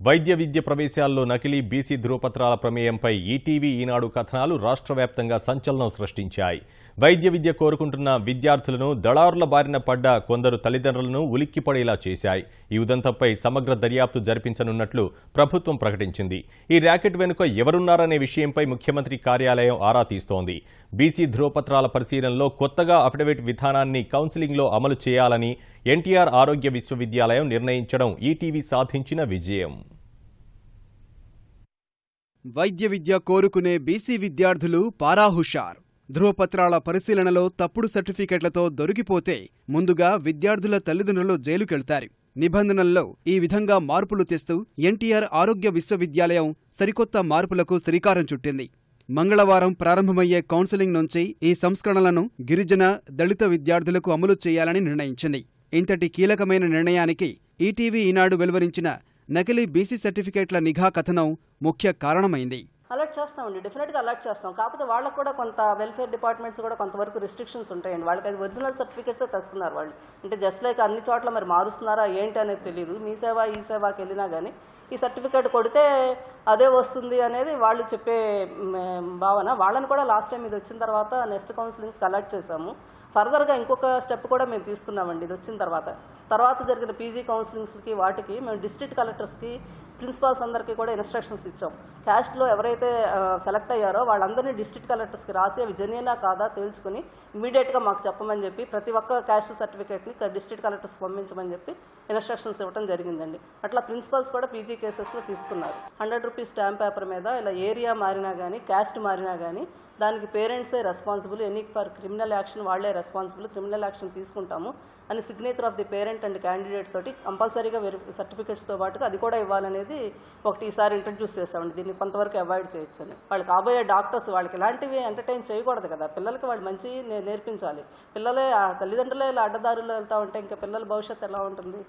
వైద్య విద్య ప్రవేశాల్లో నకిలీ BC ధృవపత్రాల ప్రమేయంపై ETV ఈనాడు కథనాలు రాష్ట్ర వ్యాప్తంగా సంచలనం సృష్టించాయి. వైద్య విద్య కోరుకుంటున్న విద్యార్థులను దళారుల బారిన పడ్డ కొందరు తల్లిదండ్రులను ఉలిక్కిపడేలా చేశాయి. ఈ ఉదంతంపై సమగ్ర దర్యాప్తు జరిపించనున్నట్లు ప్రభుత్వం ప్రకటించింది. ఈ ర్యాకెట్ వెనుక ఎవరున్నారనే విషయంపై ముఖ్యమంత్రి కార్యాలయం ఆరా తీస్తోంది. బీసీ ధృవపత్రాల పరిశీలనలో కొత్తగా అఫిడవిట్ విధానాన్ని కౌన్సిలింగ్లో అమలు చేయాలని ఎన్టీఆర్ ఆరోగ్య విశ్వవిద్యాలయం నిర్ణయించడం ఈటీవీ సాధించిన విజయం. వైద్య విద్య కోరుకునే బీసీ విద్యార్థులు పారాహుషార్. ధృవపత్రాల పరిశీలనలో తప్పుడు సర్టిఫికెట్లతో దొరికిపోతే ముందుగా విద్యార్థుల తల్లిదండ్రులు జైలుకెళ్తారు. నిబంధనల్లో ఈ విధంగా మార్పులు తెస్తూ ఎన్టీఆర్ ఆరోగ్య విశ్వవిద్యాలయం సరికొత్త మార్పులకు శ్రీకారం చుట్టింది. మంగళవారం ప్రారంభమయ్యే కౌన్సిలింగ్ నుంచి ఈ సంస్కరణలను గిరిజన దళిత విద్యార్థులకు అమలు చేయాలని నిర్ణయించింది. ఇంతటి కీలకమైన నిర్ణయానికి ఈటీవీ ఈనాడు వెలువరించిన నకిలీ బీసీ సర్టిఫికేట్ల నిఘా కథనం ముఖ్య కారణమైంది. అలర్ట్ చేస్తామండి. డెఫినెట్గా అలర్ట్ చేస్తాం. కాకపోతే వాళ్ళకు కూడా కొంత వెల్ఫేర్ డిపార్ట్మెంట్స్ కూడా కొంతవరకు రిస్ట్రిక్షన్స్ ఉంటాయండి. వాళ్ళకి అది ఒరిజినల్ సర్టిఫికేట్సే తెస్తున్నారు వాళ్ళు. అంటే జస్ట్ లైక్ అన్ని చోట్ల మరి మారుస్తున్నారా ఏంటి అనేది తెలియదు మీ సేవ ఈ సేవకి వెళ్ళినా కానీ ఈ సర్టిఫికేట్ కొడితే అదే వస్తుంది అనేది వాళ్ళు చెప్పే భావన. వాళ్ళని కూడా లాస్ట్ టైం ఇది వచ్చిన తర్వాత నెక్స్ట్ కౌన్సిలింగ్స్కి అలర్ట్ చేశాము. ఫర్దర్గా ఇంకొక స్టెప్ కూడా మేము తీసుకున్నామండి. ఇది వచ్చిన తర్వాత. తర్వాత జరిగిన పీజీ కౌన్సిలింగ్స్కి వాటికి మేము డిస్ట్రిక్ట్ కలెక్టర్స్కి ప్రిన్సిపాల్స్ అందరికీ కూడా ఇన్స్ట్రక్షన్స్ ఇచ్చాం. క్యాస్ట్లో ఎవరైతే సెలెక్ట్ అయ్యారో వాళ్ళందరినీ డిస్ట్రిక్ట్ కలెక్టర్స్కి రాసి అవి జెన్యునా కాదా? తేల్చుకుని ఇమీడియట్గా మాకు చెప్పమని చెప్పి ప్రతి ఒక్క క్యాస్ట్ సర్టిఫికేట్ని డిస్ట్రిక్ట్ కలెక్టర్స్ పంపించమని చెప్పి ఇన్స్ట్రక్షన్స్ ఇవ్వడం జరిగిందండి. అట్లా ప్రిన్సిపల్స్ కూడా పీజీ కేసెస్లో తీసుకున్నారు. హండ్రెడ్ రూపీస్ స్టాంప్ పేపర్ మీద ఇలా ఏరియా మారినా కానీ క్యాస్ట్ మారినా కానీ దానికి పేరెంట్సే responsible any for criminal action వాళ్ళే రెస్పాన్సిబుల్ క్రిమినల్ యాక్షన్ తీసుకుంటాము అని signature of the parent and candidate తోటి కంపల్సరీగా వెరి సర్టిఫికేట్స్తో పాటుగా అది కూడా ఇవ్వాలనేది ఒకటి ఈసారి ఇంట్రడ్యూస్ చేసామండి దీన్ని కొంతవరకు అవాయిడ్ చేయొచ్చని వాళ్ళు కాబోయే డాక్టర్స్ వాళ్ళకి ఇలాంటివి ఎంటర్టైన్ చేయకూడదు కదా. పిల్లలకి వాళ్ళు మంచి నేర్పించాలి. పిల్లలే ఆ తల్లిదండ్రులే ఇలా అడ్డదారులు వెళ్తా ఉంటే ఇంకా పిల్లల భవిష్యత్తు ఎలా ఉంటుంది?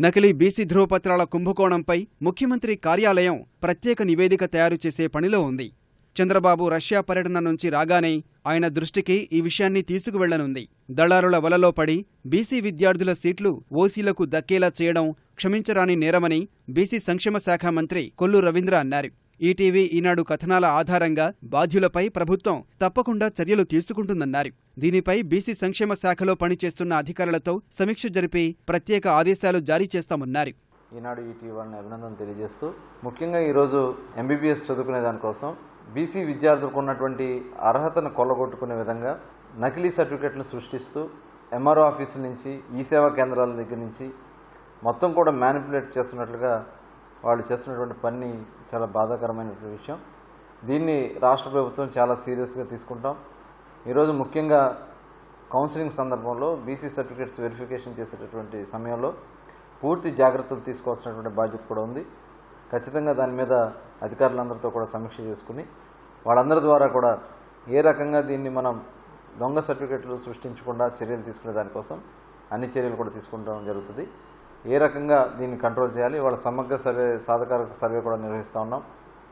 నకిలీ బీసీ ధృవపత్రాల కుంభకోణంపై ముఖ్యమంత్రి కార్యాలయం ప్రత్యేక నివేదిక తయారు చేసే పనిలో ఉంది. చంద్రబాబు రష్యా పర్యటన నుంచి రాగానే ఆయన దృష్టికి ఈ విషయాన్ని తీసుకువెళ్ళనుంది. దళారుల వలలో పడి బీసీ విద్యార్థుల సీట్లు ఓసీలకు దక్కేలా చేయడం క్షమించరాని నేరమని బీసీ సంక్షేమ శాఖ మంత్రి కొల్లు రవీంద్ర అన్నారు. ఈటీవీ ఈనాడు కథనాల ఆధారంగా బాధ్యులపై ప్రభుత్వం తప్పకుండా చర్యలు తీసుకుంటుందన్నారు. దీనిపై బీసీ సంక్షేమ శాఖలో పనిచేస్తున్న అధికారులతో సమీక్ష జరిపి ప్రత్యేక ఆదేశాలు జారీ చేస్తామన్నారు. ఈనాడు ఈటీవీ వాళ్ళని అభినందన తెలియజేస్తూ ముఖ్యంగా ఈరోజు ఎంబీబీఎస్ చదువుకునే దానికోసం బీసీ విద్యార్థులకు ఉన్నటువంటి అర్హతను కొల్లగొట్టుకునే విధంగా నకిలీ సర్టిఫికెట్లు సృష్టిస్తూ ఎంఆర్ఓ ఆఫీసుల నుంచి ఈ సేవా కేంద్రాల దగ్గర నుంచి మొత్తం కూడా మ్యానిపులేట్ చేస్తున్నట్లుగా వాళ్ళు చేస్తున్నటువంటి పని చాలా బాధాకరమైనటువంటి విషయం. దీన్ని రాష్ట్ర ప్రభుత్వం చాలా సీరియస్గా తీసుకుంటాం. ఈరోజు ముఖ్యంగా కౌన్సిలింగ్ సందర్భంలో బీసీ సర్టిఫికేట్స్ వెరిఫికేషన్ చేసేటటువంటి సమయంలో పూర్తి జాగ్రత్తలు తీసుకోవాల్సినటువంటి బాధ్యత కూడా ఉంది. ఖచ్చితంగా దాని మీద అధికారులందరితో కూడా సమీక్ష చేసుకుని వాళ్ళందరి ద్వారా కూడా ఏ రకంగా దీన్ని మనం దొంగ సర్టిఫికెట్లు సృష్టించకుండా చర్యలు తీసుకునే దానికోసం అన్ని చర్యలు కూడా తీసుకుంటాం జరుగుతుంది. ఏ రకంగా దీన్ని కంట్రోల్ చేయాలి వాళ్ళ సమగ్ర సర్వే సాధకారక సర్వే కూడా నిర్వహిస్తూ ఉన్నాం.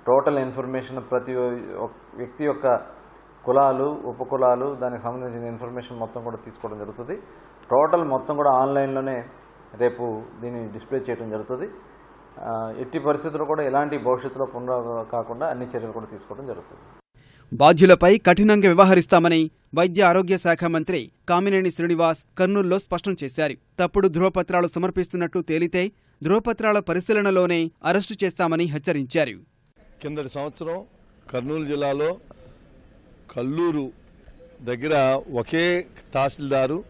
టోటల్ ఇన్ఫర్మేషన్ ప్రతి ఒక్- వ్యక్తి యొక్క కులాలు ఉపకులాలు దానికి సంబంధించిన ఇన్ఫర్మేషన్ మొత్తం కూడా తీసుకోవడం జరుగుతుంది. టోటల్ మొత్తం కూడా ఆన్లైన్లోనే రేపు దీన్ని డిస్ప్లే చేయడం జరుగుతుంది. ఎట్టి పరిస్థితుల్లో కూడా ఎలాంటి భవిష్యత్తులో పునరా కాకుండా అన్ని చర్యలు కూడా తీసుకోవడం జరుగుతుంది. బాధ్యులపై కఠినంగా వ్యవహరిస్తామని వైద్య ఆరోగ్య శాఖ మంత్రి కామినేని శ్రీనివాస్ కర్నూల్లో స్పష్టం చేశారు. తప్పుడు ధృవపత్రాలు సమర్పిస్తున్నట్టు తేలితే ధృవపత్రాల పరిశీలనలోనే అరెస్టు చేస్తామని హెచ్చరించారు. కిందటి సంవత్సరం కర్నూలు జిల్లాలో కల్లూరు దగ్గర ఒకే తహసీల్దారు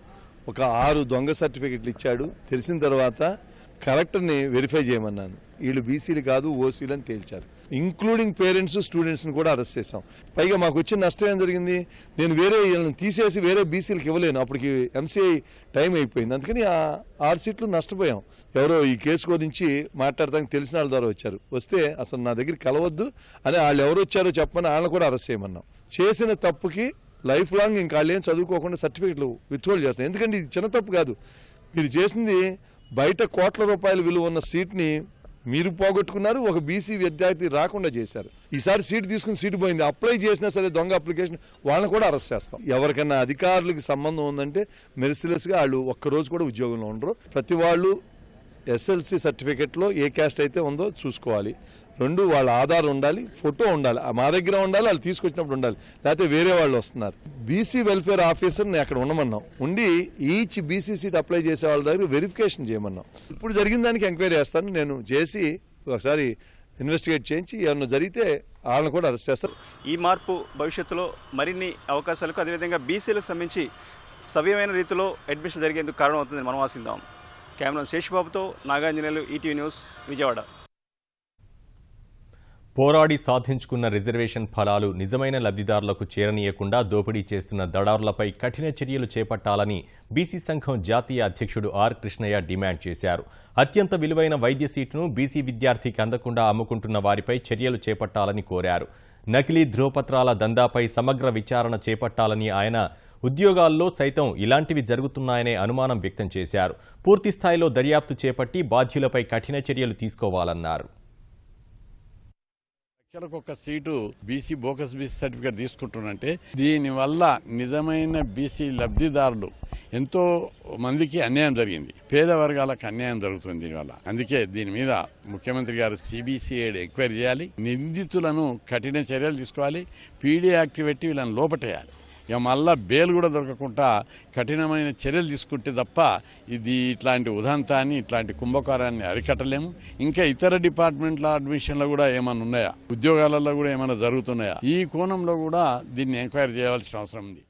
ఒక ఆరు దొంగ సర్టిఫికెట్లు ఇచ్చాడు. తెలిసిన తర్వాత కలెక్టర్ని వెరిఫై చేయమన్నాను. వీళ్ళు బీసీలు కాదు ఓసీలు అని తేల్చారు. ఇంక్లూడింగ్ పేరెంట్స్ స్టూడెంట్స్ని కూడా అరెస్ట్ చేశాం. పైగా మాకు వచ్చిన నష్టం ఏం జరిగింది? నేను వేరే వీళ్ళని తీసేసి వేరే బీసీలకు ఇవ్వలేను. అప్పటికి ఎంసీఐ టైం అయిపోయింది. అందుకని ఆ ఆరు సీట్లు నష్టపోయాం. ఎవరో ఈ కేసు గురించి మాట్లాడటానికి తెలిసిన వాళ్ళ ద్వారా వచ్చారు. వస్తే అసలు నా దగ్గర కలవద్దు అని వాళ్ళు ఎవరు వచ్చారో చెప్పమని వాళ్ళని కూడా అరెస్ట్ చేయమన్నాం. చేసిన తప్పుకి లైఫ్ లాంగ్ ఇంకా వాళ్ళు ఏం చదువుకోకుండా సర్టిఫికెట్లు విత్హోల్డ్ చేస్తాం ఎందుకంటే ఇది చిన్న తప్పు కాదు. మీరు చేసింది బయట కోట్ల రూపాయల విలువ ఉన్న సీట్ని మీరు పోగొట్టుకున్నారు ఒక బీసీ విద్యార్థి రాకుండా చేశారు. ఈసారి సీటు తీసుకుని సీటు పోయింది. అప్లై చేసినా సరే దొంగ అప్లికేషన్ వాళ్ళని కూడా అరెస్ట్ చేస్తాం. ఎవరికైనా అధికారులకి సంబంధం ఉందంటే మెరిసిలెస్గా వాళ్ళు ఒక్కరోజు కూడా ఉద్యోగంలో ఉండరు. ప్రతి వాళ్ళు ఎస్ఎల్సి సర్టిఫికెట్లో ఏ క్యాస్ట్ అయితే ఉందో చూసుకోవాలి. రెండు వాళ్ళ ఆధార్ ఉండాలి ఫోటో ఉండాలి. ఆ మా దగ్గర ఉండాలి వాళ్ళు తీసుకొచ్చినప్పుడు ఉండాలి. లేకపోతే వేరే వాళ్ళు వస్తున్నారు. బీసీ వెల్ఫేర్ ఆఫీసర్ని అక్కడ ఉండమన్నాం. ఉండి ఈచ్ బీసీ సీట్ అప్లై చేసే వాళ్ళ దగ్గర వెరిఫికేషన్ చేయమన్నాం. ఇప్పుడు జరిగిన దానికి ఎంక్వైరీ చేస్తాను. నేను చేసి ఒకసారి ఇన్వెస్టిగేట్ చేయించి ఏమన్నా జరిగితే వాళ్ళని కూడా అరెస్ట్ చేస్తారు ఈ మార్పు భవిష్యత్తులో మరిన్ని అవకాశాలకు అదేవిధంగా బీసీలకు సంబంధించి సవ్యమైన రీతిలో అడ్మిషన్ జరిగేందుకు కారణం అవుతుంది మనం ఆశిద్దాం. కెమెరా శేషబాబుతో నాగాంజనేయులు ఈటీవీ న్యూస్ విజయవాడ. పోరాడి సాధించుకున్న రిజర్వేషన్ ఫలాలు నిజమైన లబ్ధిదారులకు చేరనీయకుండా దోపిడీ చేస్తున్న దడారులపై కఠిన చర్యలు చేపట్టాలని బీసీ సంఘం జాతీయ అధ్యక్షుడు ఆర్ కృష్ణయ్య డిమాండ్ చేశారు. అత్యంత విలువైన వైద్య సీటును బీసీ విద్యార్థికి అందకుండా అమ్ముకుంటున్న వారిపై చర్యలు చేపట్టాలని కోరారు. నకిలీ ధ్రువపత్రాల దందాపై సమగ్ర విచారణ చేపట్టాలని ఆయన ఉద్యోగాల్లో సైతం ఇలాంటివి జరుగుతున్నాయనే అనుమానం వ్యక్తం చేశారు. పూర్తి స్థాయిలో దర్యాప్తు చేపట్టి బాధ్యులపై కఠిన చర్యలు తీసుకోవాలన్నారు. లక్షలకు ఒక seat BC bogus BC certificate తీసుకుంటున్నంటే దీనివల్ల నిజమైన బీసీ లబ్ధిదారులు ఎంతో మందికి అన్యాయం జరిగింది. పేద వర్గాలకు అన్యాయం జరుగుతుంది దీనివల్ల అందుకే దీని మీద ముఖ్యమంత్రి గారు సిబిసిఐడి ఎంక్వైరీ చేయాలి. నిందితులను కఠిన చర్యలు తీసుకోవాలి. పీడీ యాక్ట్ పెట్టి వీళ్ళని లోపటేయాలి. ఇక మళ్ళా బెయిల్ కూడా దొరకకుండా కఠినమైన చర్యలు తీసుకుంటే తప్ప ఇది ఇట్లాంటి ఉదంతాన్ని ఇట్లాంటి కుంభకారాన్ని అరికట్టలేము. ఇంకా ఇతర డిపార్ట్మెంట్ల అడ్మిషన్లు కూడా ఏమైనా ఉన్నాయా? ఉద్యోగాలలో కూడా ఏమైనా జరుగుతున్నాయా? ఈ కోణంలో కూడా దీన్ని ఎంక్వైరీ చేయాల్సిన అవసరం ఉంది.